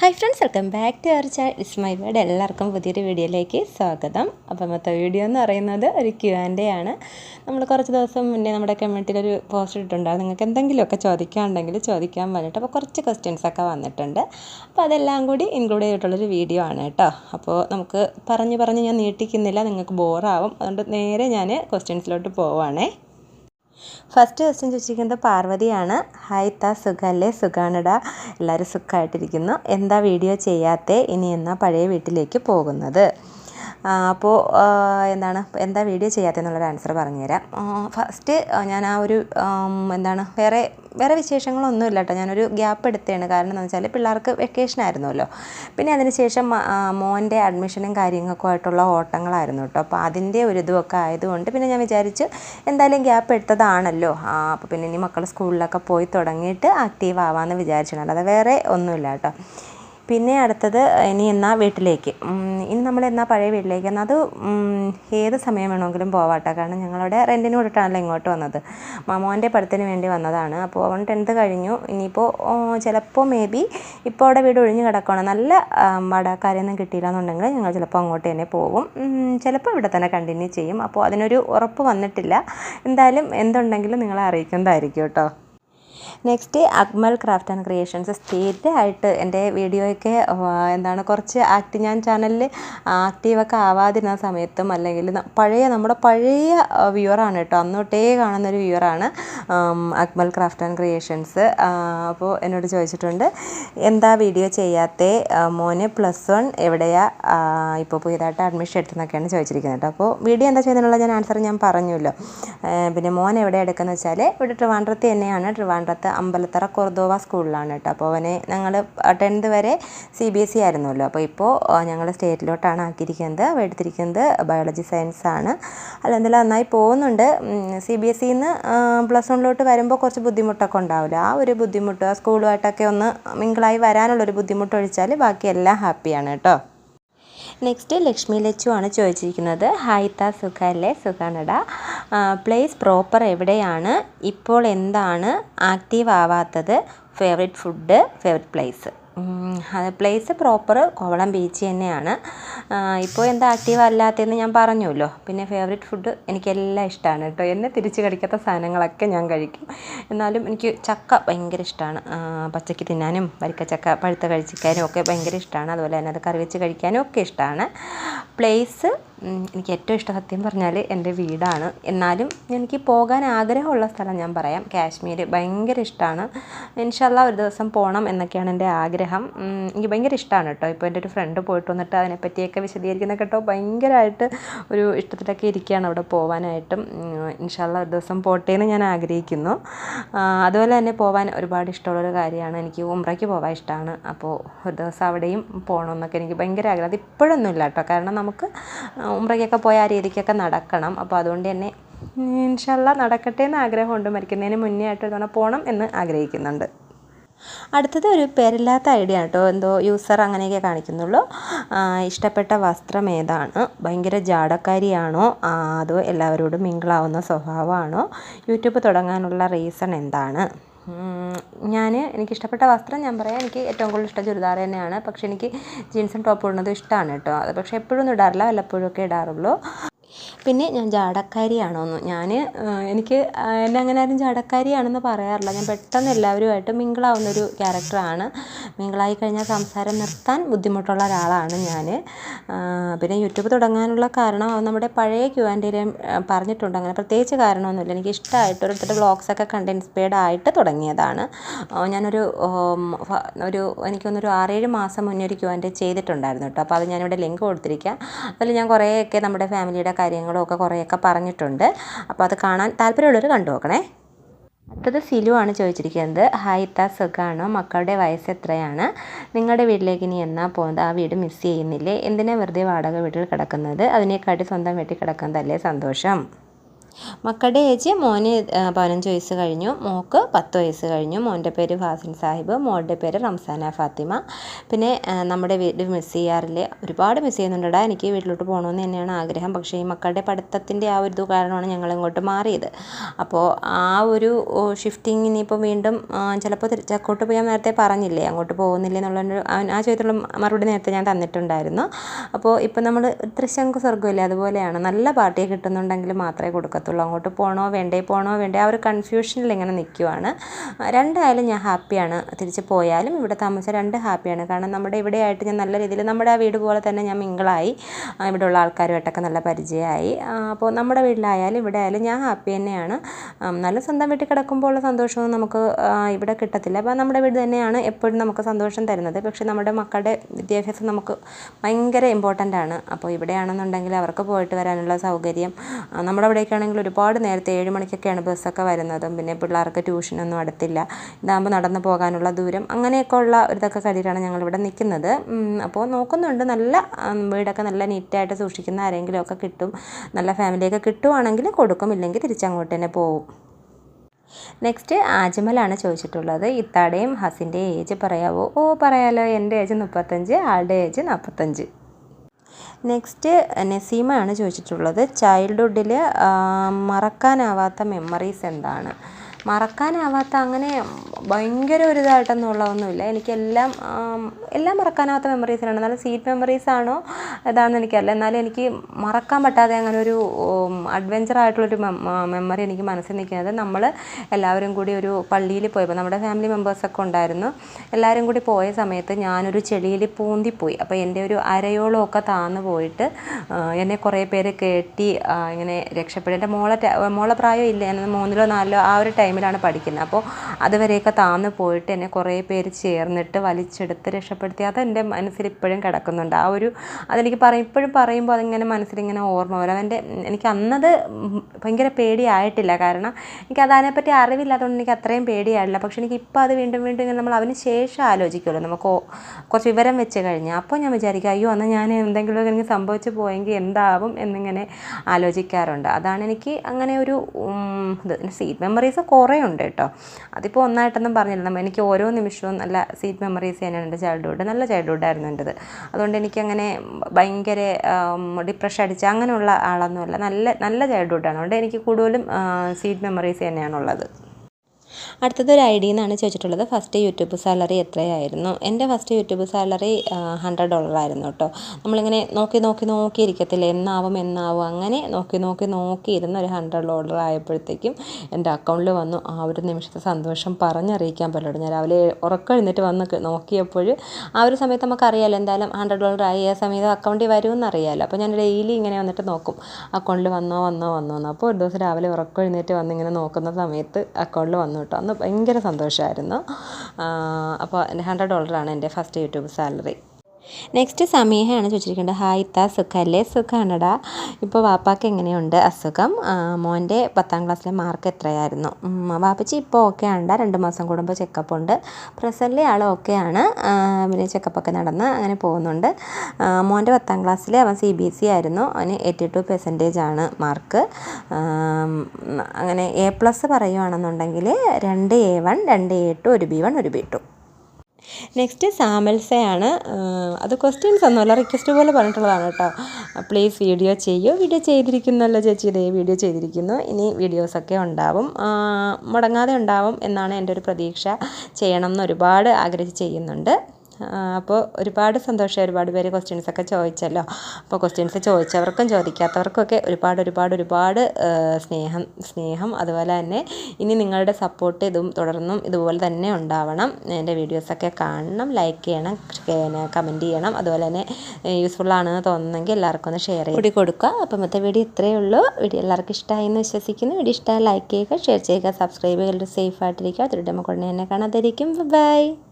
Hi friends welcome back to our channel is my word എല്ലാവർക്കും പുതിയൊരു വീഡിയോയിലേക്ക് സ്വാഗതം. അപ്പോൾ മൊത്തം വീഡിയോ എന്ന് പറയുന്നത് ഒരു ക്യു ആൻഡ് ആണ്. നമ്മൾ കുറച്ച് ദിവസം മുന്നേ നമ്മുടെ കമ്മ്യൂണിറ്റിയിൽ ഒരു പോസ്റ്റ് ഇട്ടിട്ടുണ്ടായിരുന്നു. നിങ്ങൾക്ക് എന്തെങ്കിലുമൊക്കെ ചോദിക്കാനുണ്ടെങ്കിൽ ചോദിക്കാൻ വേണ്ടിയിട്ട് അപ്പോൾ കുറച്ച് ക്വസ്റ്റ്യൻസ് ഒക്കെ വന്നിട്ടുണ്ട്. അപ്പോൾ അതെല്ലാം കൂടി ഇൻക്ലൂഡ് ചെയ്തിട്ടുള്ളൊരു വീഡിയോ ആണ് കേട്ടോ. അപ്പോൾ നമുക്ക് പറഞ്ഞ് പറഞ്ഞ് ഞാൻ നീട്ടിക്കുന്നില്ല. നിങ്ങൾക്ക് ബോറാവും അതുകൊണ്ട് നേരെ ഞാൻ ക്വസ്റ്റ്യൻസിലോട്ട് പോവുകയാണേ ഫസ്റ്റ് ക്വസ്റ്റ്യൻ ചോദിച്ചിരിക്കുന്നത് പാർവതിയാണ്. ഹായ് താ സുഖമല്ലേ സുഖാണിടാ. എല്ലാവരും സുഖമായിട്ടിരിക്കുന്നു എന്താ വീഡിയോ ചെയ്യാത്തേ? ഇനി എന്നാ പഴയ വീട്ടിലേക്ക് പോകുന്നത്? അപ്പോൾ എന്താണ്? എന്താ വീഡിയോ ചെയ്യാത്തതെന്നുള്ളൊരു ആൻസർ പറഞ്ഞുതരാം. ഫസ്റ്റ് ഞാൻ ആ ഒരു എന്താണ്? വേറെ വേറെ വിശേഷങ്ങളൊന്നും ഇല്ല കേട്ടോ ഞാനൊരു ഗ്യാപ്പ് എടുത്തതാണ്. കാരണം എന്താണെന്ന് വെച്ചാൽ പിള്ളേർക്ക് വെക്കേഷൻ ആയിരുന്നല്ലോ. പിന്നെ അതിനുശേഷം മോന്റെ അഡ്മിഷനും കാര്യങ്ങൾക്കും ആയിട്ടുള്ള ഓട്ടങ്ങളായിരുന്നു കേട്ടോ. അപ്പോൾ അതിന്റെ ഒരു ഇതുമൊക്കെ ആയതുകൊണ്ട് പിന്നെ ഞാൻ വിചാരിച്ച് എന്തായാലും ഗ്യാപ്പ് എടുത്തതാണല്ലോ. അപ്പോൾ പിന്നെ ഇനി മക്കൾ സ്കൂളിലൊക്കെ പോയി തുടങ്ങിയിട്ട് ആക്റ്റീവ് ആവാമെന്ന് വിചാരിച്ചിട്ടുണ്ട്. അല്ലാതെ വേറെ ഒന്നുമില്ല കേട്ടോ. പിന്നെ അടുത്തത് ഇനി എന്നാൽ വീട്ടിലേക്ക്? ഇനി നമ്മൾ എന്നാൽ പഴയ വീട്ടിലേക്ക്? എന്നാൽ അത് ഏത് സമയം വേണമെങ്കിലും പോവാട്ടോ. കാരണം ഞങ്ങളുടെ റെന്റിന് കൊടുത്തിട്ടാണല്ലോ ഇങ്ങോട്ട് വന്നത്. മാമോന്റെ പഠിത്തത്തിന് വേണ്ടി വന്നതാണ്. അപ്പോൾ അവൻ ടെൻത്ത് കഴിഞ്ഞു. ഇനിയിപ്പോൾ ചിലപ്പോൾ മേ ബി ഇപ്പോൾ അവിടെ വീട് ഒഴിഞ്ഞ് കിടക്കുകയാണ് നല്ല വാടകക്കാരെയൊന്നും കിട്ടിയില്ല എന്നുണ്ടെങ്കിൽ ഞങ്ങൾ ചിലപ്പോൾ അങ്ങോട്ട് തന്നെ പോകും. ചിലപ്പോൾ ഇവിടെ തന്നെ കണ്ടിന്യൂ ചെയ്യും. അപ്പോൾ അതിനൊരു ഉറപ്പ് വന്നിട്ടില്ല. എന്തായാലും എന്തുണ്ടെങ്കിലും നിങ്ങളെ അറിയിക്കുന്നതായിരിക്കും കേട്ടോ. Next Akmal Craft and Creations state ആയിട്ട് എന്റെ വീഡിയോയൊക്കെ എന്താണ് കുറച്ച് ആക്ട് ഞാൻ ചാനലിൽ ആക്റ്റീവൊക്കെ ആവാതിരുന്ന സമയത്തും അല്ലെങ്കിൽ പഴയ നമ്മുടെ പഴയ വ്യൂവറാണ് കേട്ടോ. അന്നോട്ടേ കാണുന്നൊരു വ്യൂവറാണ് അക്മൽ ക്രാഫ്റ്റ് ആൻഡ് ക്രിയേഷൻസ് അപ്പോൾ എന്നോട് ചോദിച്ചിട്ടുണ്ട് എന്താ വീഡിയോ ചെയ്യാത്തേ? മോന് പ്ലസ് വൺ എവിടെയാ? ഇപ്പോൾ പുതിയതായിട്ട് അഡ്മിഷൻ എടുത്തെന്നൊക്കെയാണ് ചോദിച്ചിരിക്കുന്നത്. കേട്ടോ അപ്പോൾ വീഡിയോ എന്താ ചെയ്യുന്നതിനുള്ള ഞാൻ ആൻസർ ഞാൻ പറഞ്ഞല്ലോ പിന്നെ മോൻ എവിടെ എടുക്കുന്നത് വെച്ചാൽ ഇവിടെ ട്രിവാൻഡ്രത്ത് തന്നെയാണ്. ട്രിവാൻഡ്രത്ത് അമ്പലത്തറ കൊർദോവ സ്കൂളിലാണ് കേട്ടോ. അപ്പോൾ അവനെ ഞങ്ങൾ ടെൻത്ത് വരെ സി ബി എസ് ഇ ആയിരുന്നല്ലോ. അപ്പോൾ ഇപ്പോൾ ഞങ്ങൾ സ്റ്റേറ്റിലോട്ടാണ് ആക്കിയിരിക്കുന്നത്. അവ എടുത്തിരിക്കുന്നത് ബയോളജി സയൻസ് ആണ്. അല്ലെന്തെങ്കിലും നന്നായി പോകുന്നുണ്ട്. സി ബി എസ് ഇന്ന് പ്ലസ് വണ്ണിലോട്ട് വരുമ്പോൾ കുറച്ച് ബുദ്ധിമുട്ടൊക്കെ ഉണ്ടാവില്ല. ആ ഒരു ബുദ്ധിമുട്ട് ആ സ്കൂളുമായിട്ടൊക്കെ ഒന്ന് മിങ്കിളായി വരാനുള്ളൊരു ബുദ്ധിമുട്ട് ഒഴിച്ചാൽ ബാക്കിയെല്ലാം ഹാപ്പിയാണ് കേട്ടോ. നെക്സ്റ്റ് ലക്ഷ്മി ലച്ചു ആണ് ചോദിച്ചിരിക്കുന്നത്. ഹായ്ത്ത സുഖല്ലേ? സുഖാണട? പ്ലേസ് പ്രോപ്പർ എവിടെയാണ്? ഇപ്പോൾ എന്താണ് ആക്റ്റീവ് ആവാത്തത്? ഫേവറേറ്റ് ഫുഡ് ഫേവറേറ്റ് പ്ലേസ് അത് പ്ലേസ് പ്രോപ്പർ കോവളം ബീച്ച് തന്നെയാണ്. ഇപ്പോൾ എന്താ ആക്റ്റീവ് അല്ലാത്തതെന്ന് ഞാൻ പറഞ്ഞല്ലോ പിന്നെ ഫേവറേറ്റ് ഫുഡ് എനിക്കെല്ലാം ഇഷ്ടമാണ് കേട്ടോ. എന്നെ തിരിച്ച് കടിക്കാത്ത സാധനങ്ങളൊക്കെ ഞാൻ കഴിക്കും. എന്നാലും എനിക്ക് ചക്ക ഭയങ്കര ഇഷ്ടമാണ്. പച്ചക്ക് തിന്നാനും വരിക്ക ചക്ക പഴുത്ത കഴിച്ചിക്കാനും ഒക്കെ ഭയങ്കര ഇഷ്ടമാണ്. അതുപോലെ തന്നെ അത് കറി വെച്ച് കഴിക്കാനും ഒക്കെ ഇഷ്ടമാണ്. പ്ലേസ് എനിക്ക് ഏറ്റവും ഇഷ്ടം സത്യം പറഞ്ഞാൽ എന്റെ വീടാണ്. എന്നാലും എനിക്ക് പോകാൻ ആഗ്രഹമുള്ള സ്ഥലം ഞാൻ പറയാം. കാശ്മീർ ഭയങ്കര ഇഷ്ടമാണ് ഇൻഷല്ല ഒരു ദിവസം പോകണം എന്നൊക്കെയാണ് എന്റെ ആഗ്രഹം. എനിക്ക് ഭയങ്കര ഇഷ്ടമാണ് കേട്ടോ. ഇപ്പോൾ എന്റെ ഒരു ഫ്രണ്ട് പോയിട്ട് വന്നിട്ട് അതിനെപ്പറ്റിയൊക്കെ വിശദീകരിക്കുന്ന കേട്ടോ. ഭയങ്കരമായിട്ട് ഒരു ഇഷ്ടത്തിലൊക്കെ ഇരിക്കുകയാണ് അവിടെ പോകാനായിട്ടും ഇൻഷല്ല ഒരു ദിവസം പോട്ടെ എന്ന് ഞാൻ ആഗ്രഹിക്കുന്നു. അതുപോലെ തന്നെ പോകാൻ ഒരുപാട് ഇഷ്ടമുള്ളൊരു കാര്യമാണ്. എനിക്ക് ഉംറയ്ക്ക് പോകാൻ ഇഷ്ടമാണ് അപ്പോൾ ഒരു ദിവസം അവിടെയും പോകണമെന്നൊക്കെ എനിക്ക് ഭയങ്കര ആഗ്രഹം. അത് ഇപ്പോഴൊന്നുമില്ല കേട്ടോ. കാരണം നമുക്ക് ഉമ്രയ്ക്കൊക്കെ പോയ ആ രീതിക്കൊക്കെ നടക്കണം. അപ്പോൾ അതുകൊണ്ട് തന്നെ ഇൻഷല്ല നടക്കട്ടെ എന്ന് ആഗ്രഹമുണ്ട്. മരിക്കുന്നതിന് മുന്നേ ആയിട്ട് ഒരു തവണ പോകണം എന്ന് ആഗ്രഹിക്കുന്നുണ്ട്. അടുത്തത് ഒരു പേരില്ലാത്ത ഐഡിയ കേട്ടോ എന്തോ യൂസർ അങ്ങനെയൊക്കെ കാണിക്കുന്നുള്ളൂ. ഇഷ്ടപ്പെട്ട വസ്ത്രം ഏതാണ്? ഭയങ്കര ജാടക്കാരിയാണോ? അതോ എല്ലാവരോടും മിങ്കിളാവുന്ന സ്വഭാവമാണോ? യൂട്യൂബ് തുടങ്ങാനുള്ള റീസൺ എന്താണ്? ഞാൻ എനിക്കിഷ്ടപ്പെട്ട വസ്ത്രം ഞാൻ പറയാം. എനിക്ക് ഏറ്റവും കൂടുതൽ ഇഷ്ടം ചുരിദാർ തന്നെയാണ്. പക്ഷേ എനിക്ക് ജീൻസും ടോപ്പും ഇടുന്നത് ഇഷ്ടമാണ് കേട്ടോ. അത് പക്ഷേ എപ്പോഴൊന്നും ഇടാറില്ല. വല്ലപ്പോഴും ഒക്കെ ഇടാറുള്ളൂ. പിന്നെ ഞാൻ ജാടക്കാരിയാണോന്ന്. ഞാൻ എനിക്ക് എന്നെ അങ്ങനെ ആരും ജാടക്കാരിയാണെന്ന് പറയാറില്ല. ഞാൻ പെട്ടെന്ന് എല്ലാവരുമായിട്ട് മിങ്കിളാവുന്നൊരു ക്യാരക്ടറാണ്. മിങ്കിളായി കഴിഞ്ഞാൽ സംസാരം നിർത്താൻ ബുദ്ധിമുട്ടുള്ള ഒരാളാണ് ഞാൻ പിന്നെ യൂട്യൂബ് തുടങ്ങാനുള്ള കാരണം നമ്മുടെ പഴയ ക്യൂ ആൻഡ് പറഞ്ഞിട്ടുണ്ട്. അങ്ങനെ പ്രത്യേകിച്ച് കാരണമൊന്നുമില്ല. എനിക്ക് ഇഷ്ടമായിട്ട് ഓരോരുത്തരുടെ വ്ളോഗ്സൊക്കെ കണ്ട് ഇൻസ്പയർഡ് ആയിട്ട് തുടങ്ങിയതാണ്. ഞാനൊരു ഒരു എനിക്കൊന്നൊരു ആറേഴ് മാസം മുന്നേ ഒരു ക്യൂ ആൻഡ് ചെയ്തിട്ടുണ്ടായിരുന്നു കേട്ടോ. അപ്പോൾ അത് ഞാനിവിടെ ലിങ്ക് കൊടുത്തിരിക്കുക അതിൽ ഞാൻ കുറേയൊക്കെ നമ്മുടെ ഫാമിലിയുടെ കാര്യങ്ങളും ഒക്കെ കുറേയൊക്കെ പറഞ്ഞിട്ടുണ്ട്. അപ്പോൾ അത് കാണാൻ താല്പര്യമുള്ളവർ കണ്ടു നോക്കണേ. അടുത്തത് സിലു ആണ് ചോദിച്ചിരിക്കുന്നത്. ഹായ് ഇത്ത. മക്കളുടെ വയസ്സ് എത്രയാണ്? നിങ്ങളുടെ വീട്ടിലേക്ക് ഇനി എന്നാ പോകുന്നത്? ആ വീട് മിസ് ചെയ്യുന്നില്ലേ? എന്തിനാ വെറുതെ വാടക വീട്ടിൽ കിടക്കുന്നത്? അതിനേക്കാട്ടി സ്വന്തം വീട്ടിൽ കിടക്കുന്നതല്ലേ സന്തോഷം? മക്കളുടെ ഏജ് മോന് പതിനഞ്ച് വയസ്സ് കഴിഞ്ഞു. മോക്ക് പത്ത് വയസ്സ് കഴിഞ്ഞു. മോന്റെ പേര് ഫാസിൻ സാഹിബ്. മോളുടെ പേര് റംസാന ഫാത്തിമ. പിന്നെ നമ്മുടെ വീട് മിസ് ചെയ്യാറില്ല? ഒരുപാട് മിസ് ചെയ്യുന്നുണ്ടടാ എനിക്ക് വീട്ടിലോട്ട് പോകണമെന്ന് തന്നെയാണ് ആഗ്രഹം. പക്ഷേ ഈ മക്കളുടെ പഠിത്തത്തിന്റെ ആ ഒരു ഇത് കാരണമാണ് ഞങ്ങൾ ഇങ്ങോട്ട് മാറിയത്. അപ്പോൾ ആ ഒരു ഷിഫ്റ്റിംഗ് ഇനിയിപ്പോൾ വീണ്ടും ചിലപ്പോൾ ചക്കോട്ട് പോയി ഞാൻ നേരത്തെ പറഞ്ഞില്ലേ? അങ്ങോട്ട് പോകുന്നില്ല എന്നുള്ള ആ- ചോദ്യത്തിലുള്ള മറുപടി നേരത്തെ ഞാൻ തന്നിട്ടുണ്ടായിരുന്നു. അപ്പോൾ ഇപ്പോൾ നമ്മൾ തൃശങ്കു സ്വർഗമില്ലേ? അതുപോലെയാണ്. നല്ല പാർട്ടിയെ കിട്ടുന്നുണ്ടെങ്കിൽ മാത്രമേ കൊടുക്കത്തുള്ളൂ അങ്ങോട്ട് പോകണോ വേണ്ടേ പോകണോ വേണ്ടേ? ആ ഒരു കൺഫ്യൂഷനിൽ ഇങ്ങനെ നിൽക്കുവാണ് രണ്ടായാലും ഞാൻ ഹാപ്പിയാണ് തിരിച്ച് പോയാലും ഇവിടെ താമസിച്ച രണ്ട് ഹാപ്പിയാണ് കാരണം നമ്മുടെ ഇവിടെ ആയിട്ട് ഞാൻ നല്ല രീതിയിൽ നമ്മുടെ ആ വീട് പോലെ തന്നെ ഞാൻ മിങ്കിളായി. ഇവിടെയുള്ള ആൾക്കാരുമായിട്ടൊക്കെ നല്ല പരിചയമായി. അപ്പോൾ നമ്മുടെ വീട്ടിലായാലും ഇവിടെ ആയാലും ഞാൻ ഹാപ്പി തന്നെയാണ്. നല്ല സ്വന്തം വീട്ടിൽ കിടക്കുമ്പോൾ ഉള്ള സന്തോഷവും നമുക്ക് ഇവിടെ കിട്ടത്തില്ല. അപ്പോൾ നമ്മുടെ വീട് തന്നെയാണ് എപ്പോഴും നമുക്ക് സന്തോഷം തരുന്നത്. പക്ഷേ നമ്മുടെ മക്കളുടെ വിദ്യാഭ്യാസം നമുക്ക് ഭയങ്കര ഇമ്പോർട്ടന്റ് ആണ്. അപ്പോൾ ഇവിടെയാണെന്നുണ്ടെങ്കിൽ അവർക്ക് പോയിട്ട് വരാനുള്ള സൗകര്യം നമ്മുടെ അവിടേക്കാണെങ്കിൽ ഒരുപാട് നേരത്തെ ഏഴ് മണിക്കൊക്കെയാണ് ബസ്സൊക്കെ വരുന്നതും. പിന്നെ പിള്ളേർക്ക് ട്യൂഷനൊന്നും അടുത്തില്ല. ഇതാകുമ്പോൾ നടന്നു പോകാനുള്ള ദൂരം അങ്ങനെയൊക്കെ ഉള്ള ഒരിതൊക്കെ കരുതിയിട്ടാണ് ഞങ്ങളിവിടെ നിൽക്കുന്നത്. അപ്പോൾ നോക്കുന്നുണ്ട്. നല്ല വീടൊക്കെ നല്ല നീറ്റായിട്ട് സൂക്ഷിക്കുന്ന ആരെങ്കിലും ഒക്കെ കിട്ടും. നല്ല ഫാമിലിയൊക്കെ കിട്ടുവാണെങ്കിൽ കൊടുക്കും. ഇല്ലെങ്കിൽ തിരിച്ചങ്ങോട്ട് തന്നെ പോവും. നെക്സ്റ്റ് ആജ്മലാണ് ചോദിച്ചിട്ടുള്ളത്. ഇത്താടെയും ഹസിന്റെ ഏജ് പറയാവോ? ഓ പറയാലോ. എന്റെ ഏജ് മുപ്പത്തഞ്ച് ആളുടെ ഏജ് നാൽപ്പത്തഞ്ച്. നെക്സ്റ്റ് നസീമയാണ് ചോദിച്ചിട്ടുള്ളത്. ചൈൽഡ്ഹുഡിൽ മറക്കാനാവാത്ത മെമ്മറീസ് എന്താണ്? മറക്കാനാവാത്ത അങ്ങനെ ഭയങ്കര ഒരു ഇതായിട്ടൊന്നുമുള്ളതൊന്നുമില്ല. എനിക്കെല്ലാം എല്ലാം മറക്കാനാവാത്ത മെമ്മറീസിലാണ് നല്ല സീറ്റ് മെമ്മറീസാണോ ഇതാണെന്ന് എനിക്കറിയില്ല. എന്നാലും എനിക്ക് മറക്കാൻ പറ്റാതെ അങ്ങനെ ഒരു അഡ്വഞ്ചറായിട്ടുള്ളൊരു മെമ്മറി എനിക്ക് മനസ്സിൽ നിൽക്കുന്നത് നമ്മൾ എല്ലാവരും കൂടി ഒരു പള്ളിയിൽ പോയപ്പോൾ നമ്മുടെ ഫാമിലി മെമ്പേഴ്സൊക്കെ ഉണ്ടായിരുന്നു. എല്ലാവരും കൂടി പോയ സമയത്ത് ഞാനൊരു ചെളിയിൽ പൂന്തിപ്പോയി. അപ്പോൾ എന്റെ ഒരു അരയോളമൊക്കെ താന്ന് പോയിട്ട് എന്നെ കുറേ പേര് കെട്ടി ഇങ്ങനെ രക്ഷപ്പെടും എന്റെ മോളെ മോളെ പ്രായം ഇല്ല ഞാൻ മൂന്നിലോ നാലിലോ ആ ഒരു ടൈമിലാണ് പഠിക്കുന്നത്. അപ്പോൾ അതുവരെയൊക്കെ താന്ന് പോയിട്ട് എന്നെ കുറേ പേര് ചേർന്നിട്ട് വലിച്ചെടുത്ത് രക്ഷപ്പെടുത്തി. അതെന്റെ മനസ്സിൽ ഇപ്പോഴും കിടക്കുന്നുണ്ട്. ആ ഒരു അതെനിക്ക് പറയും ഇപ്പോഴും പറയുമ്പോൾ അതിങ്ങനെ മനസ്സിലിങ്ങനെ ഓർമ്മ വരും. അതെന്റെ എനിക്ക് അന്നത് ഭയങ്കര പേടിയായിട്ടില്ല. കാരണം എനിക്ക് അതിനെപ്പറ്റി അറിവില്ലാത്തതുകൊണ്ട് എനിക്ക് അത്രയും പേടിയായിട്ടില്ല. പക്ഷെ എനിക്ക് ഇപ്പോൾ അത് വീണ്ടും വീണ്ടും ഇങ്ങനെ നമ്മൾ അതിന് ശേഷം ആലോചിക്കുമല്ലോ. നമുക്ക് കുറച്ച് വിവരം വെച്ച് കഴിഞ്ഞാൽ. അപ്പോൾ ഞാൻ വിചാരിക്കും അയ്യോ അന്ന് ഞാൻ എന്തെങ്കിലും എനിക്ക് സംഭവിച്ചു പോയെങ്കിൽ എന്താവും എന്നിങ്ങനെ ആലോചിക്കാറുണ്ട്. അതാണ് എനിക്ക് അങ്ങനെ ഒരു സീറ്റ് മെമ്മറീസ് കുറേ ഉണ്ട് കേട്ടോ. അതിപ്പോൾ ഒന്നായിട്ടൊന്നും പറഞ്ഞില്ല. നമ്മ- എനിക്ക് ഓരോ നിമിഷവും നല്ല സീറ്റ് മെമ്മറീസ് തന്നെയാണ് എന്റെ ചൈൽഡ്ഹുഡ് നല്ല ചൈൽഡ്ഹുഡ് ആയിരുന്നു എന്റെത് അതുകൊണ്ട് എനിക്കങ്ങനെ ഭയങ്കര ഡിപ്രഷൻ അടിച്ച അങ്ങനെയുള്ള ആളൊന്നുമല്ല. നല്ല നല്ല ചൈൽഡ്ഹുഡാണ് അതുകൊണ്ട് എനിക്ക് കൂടുതലും സീറ്റ് മെമ്മറീസ് തന്നെയാണുള്ളത്. അടുത്തത് ഒരു ഐ ഡി എന്നാണ് ചോദിച്ചിട്ടുള്ളത്. ഫസ്റ്റ് യൂട്യൂബ് സാലറി എത്രയായിരുന്നു? എന്റെ first YouTube salary hundred dollar ആയിരുന്നു കേട്ടോ. നമ്മളിങ്ങനെ നോക്കി നോക്കി നോക്കി ഇരിക്കത്തില്ല? എന്നാവും എന്നാവും. അങ്ങനെ നോക്കി നോക്കി നോക്കി ഒരു ഹൺഡ്രഡ് ഡോളർ ആയപ്പോഴത്തേക്കും എന്റെ അക്കൗണ്ടിൽ വന്നു. ആ ഒരു നിമിഷത്തെ സന്തോഷം പറഞ്ഞറിയിക്കാൻ പറ്റുള്ളൂ ഞാൻ രാവിലെ ഉറക്കം എഴുന്നേറ്റ് വന്ന് നോക്കിയപ്പോൾ ആ ഒരു സമയത്ത് നമുക്കറിയാലോ എന്തായാലും ഹൺഡ്രഡ് ഡോളർ ആയി. ആ സമയത്ത് അക്കൗണ്ടിൽ വരുമെന്ന് അറിയാമല്ലോ അപ്പോൾ ഞാൻ ഡെയിലി ഇങ്ങനെ വന്നിട്ട് നോക്കും. അക്കൗണ്ടിൽ വന്നോ വന്നോ വന്നോ. എന്ന് അപ്പോൾ ഒരു ദിവസം രാവിലെ ഉറക്കം എഴുന്നേറ്റ് വന്ന് ഇങ്ങനെ നോക്കുന്ന സമയത്ത് അക്കൗണ്ടിൽ വന്നു കേട്ടോ. അന്ന് ഭയങ്കര സന്തോഷമായിരുന്നു അപ്പോൾ ഹൺഡ്രഡ് ഡോളറാണ് എന്റെ ഫസ്റ്റ് യൂട്യൂബ് സാലറി നെക്സ്റ്റ് സമീഹയാണ് ചോദിച്ചിരിക്കുന്നത് ഹായ് ഇത്ത സുഖമല്ലേ സുഖമാണടാ ഇപ്പോൾ വാപ്പാക്ക് എങ്ങനെയുണ്ട് അസുഖം? മോന്റെ പത്താം ക്ലാസ്സിലെ മാർക്ക് എത്രയായിരുന്നു? വാപ്പച്ചി ഇപ്പോൾ ഓക്കെ ആണ് രണ്ട് മാസം കൂടുമ്പോൾ ചെക്കപ്പ് ഉണ്ട്. പ്രസന്റ്ലി ആൾ ഓക്കെ ആണ്. പിന്നെ ചെക്കപ്പൊക്കെ നടന്ന് അങ്ങനെ പോകുന്നുണ്ട്. മോന്റെ പത്താം ക്ലാസ്സിൽ അവൻ സി ബി എസ് ഇ ആയിരുന്നു. അവന് എയ്റ്റി ടു പെർസെന്റേജ് ആണ് മാർക്ക് അങ്ങനെ എ പ്ലസ് പറയുവാണെന്നുണ്ടെങ്കിൽ രണ്ട് എ വൺ രണ്ട് എ ടു ഒരു ബി വൺ ഒരു ബി ടു നെക്സ്റ്റ് സാമൽസയാണ് അത് ക്വസ്റ്റ്യൻസ് ഒന്നുമല്ല റിക്വസ്റ്റ് പോലെ പറഞ്ഞിട്ടുള്ളതാണ് കേട്ടോ. പ്ലീസ് വീഡിയോ ചെയ്യൂ. വീഡിയോ ചെയ്തിരിക്കുന്നല്ലോ ചേച്ചി. ഇതേ വീഡിയോ ചെയ്തിരിക്കുന്നു. ഇനി വീഡിയോസൊക്കെ ഉണ്ടാവും. മുടങ്ങാതെ ഉണ്ടാവും എന്നാണ് എന്റെ ഒരു പ്രതീക്ഷ. ചെയ്യണം എന്ന് ഒരുപാട് ആഗ്രഹിച്ച് ചെയ്യുന്നുണ്ട്. അപ്പോൾ ഒരുപാട് സന്തോഷം ഒരുപാട് പേര് ക്വസ്റ്റ്യൻസൊക്കെ ചോദിച്ചല്ലോ. അപ്പോൾ ക്വസ്റ്റ്യൻസ് ചോദിച്ചവർക്കും ചോദിക്കാത്തവർക്കൊക്കെ ഒരുപാട് ഒരുപാട് ഒരുപാട് സ്നേഹം സ്നേഹം. അതുപോലെ തന്നെ ഇനി നിങ്ങളുടെ സപ്പോർട്ട് ഇതും തുടർന്നും ഇതുപോലെ തന്നെ ഉണ്ടാവണം. എന്റെ വീഡിയോസൊക്കെ കാണണം. ലൈക്ക് ചെയ്യണം. പിന്നെ കമന്റ് ചെയ്യണം. അതുപോലെ തന്നെ യൂസ്ഫുൾ ആണെന്ന് തോന്നുന്നെങ്കിൽ എല്ലാവർക്കും ഒന്ന് ഷെയർ ചെയ്ത് കൊടുക്കുക. അപ്പോൾ ഇന്നത്തെ വീഡിയോ ഇത്രയേ ഉള്ളൂ. വീഡിയോ എല്ലാവർക്കും ഇഷ്ടമായി എന്ന് വിശ്വസിക്കുന്നു. വീഡിയോ ഇഷ്ടമായി ലൈക്ക് ചെയ്യുക ഷെയർ ചെയ്യുക സബ്സ്ക്രൈബ് ചെയ്യുക സേഫ് ആയിട്ടിരിക്കുക. അതിലൂടെ നമുക്ക് ഉടനെ തന്നെ കാണാതിരിക്കും. ബൈ